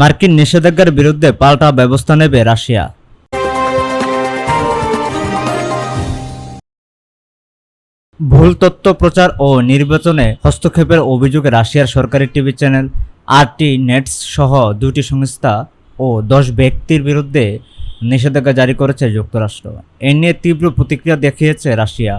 মার্কিন নিষেধাজ্ঞার বিরুদ্ধে পাল্টা ব্যবস্থা নেবে রাশিয়া। ভুল তথ্য প্রচার ও নির্বাচনে হস্তক্ষেপের অভিযোগে রাশিয়ার সরকারি টিভি চ্যানেল আরটি নেটস সহ দুটি সংস্থা ও দশ ব্যক্তির বিরুদ্ধে নিষেধাজ্ঞা জারি করেছে যুক্তরাষ্ট্র। এ নিয়ে তীব্র প্রতিক্রিয়া দেখিয়েছে রাশিয়া।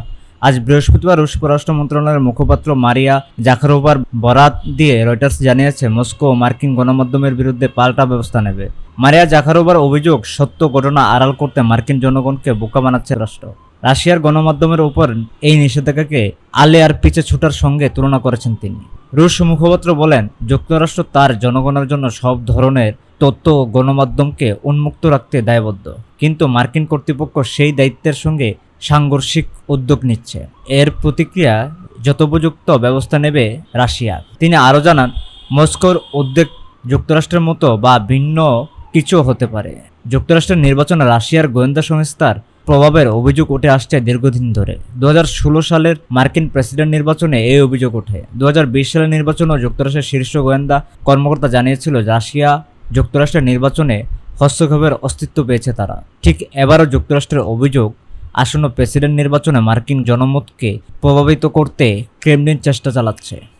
আজ বৃহস্পতিবার রুশ পররাষ্ট্র মন্ত্রণালয়ের মুখপাত্র মারিয়া জাখারোভার বরাত দিয়ে রয়টার্স জানিয়েছে, মস্কো মার্কিন গণমাধ্যমের বিরুদ্ধে পাল্টা ব্যবস্থা নেবে। মারিয়া জাখারোভার অভিযোগ, সত্য ঘটনা আড়াল করতে মার্কিন জনগণকে বোকা বানাচ্ছে রাষ্ট্র। রাশিয়ার গণমাধ্যমের উপর এই নিষেধাজ্ঞাকে আলে আর পিছে ছুটার সঙ্গে তুলনা করেছেন তিনি। রুশ মুখপাত্র বলেন, যুক্তরাষ্ট্র তার জনগণের জন্য সব ধরনের তথ্য গণমাধ্যমকে উন্মুক্ত রাখতে দায়বদ্ধ। কিন্তু মার্কিন কর্তৃপক্ষ সেই দায়িত্বের সঙ্গে সাংঘর্ষিক উদ্যোগ নিচ্ছে। এর প্রতিক্রিয়া যথোপযুক্ত ব্যবস্থা নেবে রাশিয়া। তিনি আরও জানান, মস্কোর উদ্বেগ যুক্তরাষ্ট্রের মতো বা ভিন্ন কিছু হতে পারে। যুক্তরাষ্ট্রের নির্বাচনে রাশিয়ার গোয়েন্দা সংস্থার প্রভাবের অভিযোগ উঠে আসছে দীর্ঘদিন ধরে। দু হাজার ষোলো সালের মার্কিন প্রেসিডেন্ট নির্বাচনে এই অভিযোগ ওঠে। দুই হাজার বিশ সালের নির্বাচনেও যুক্তরাষ্ট্রের শীর্ষ গোয়েন্দা কর্মকর্তা জানিয়েছিল, রাশিয়া যুক্তরাষ্ট্রের নির্বাচনে হস্তক্ষেপের অস্তিত্ব পেয়েছে তারা। ঠিক এবারও যুক্তরাষ্ট্রের অভিযোগ আসন্ন প্রেসিডেন্ট নির্বাচনে মার্কিন জনমতকে প্রভাবিত করতে ক্রেমলিন চেষ্টা চালাচ্ছে।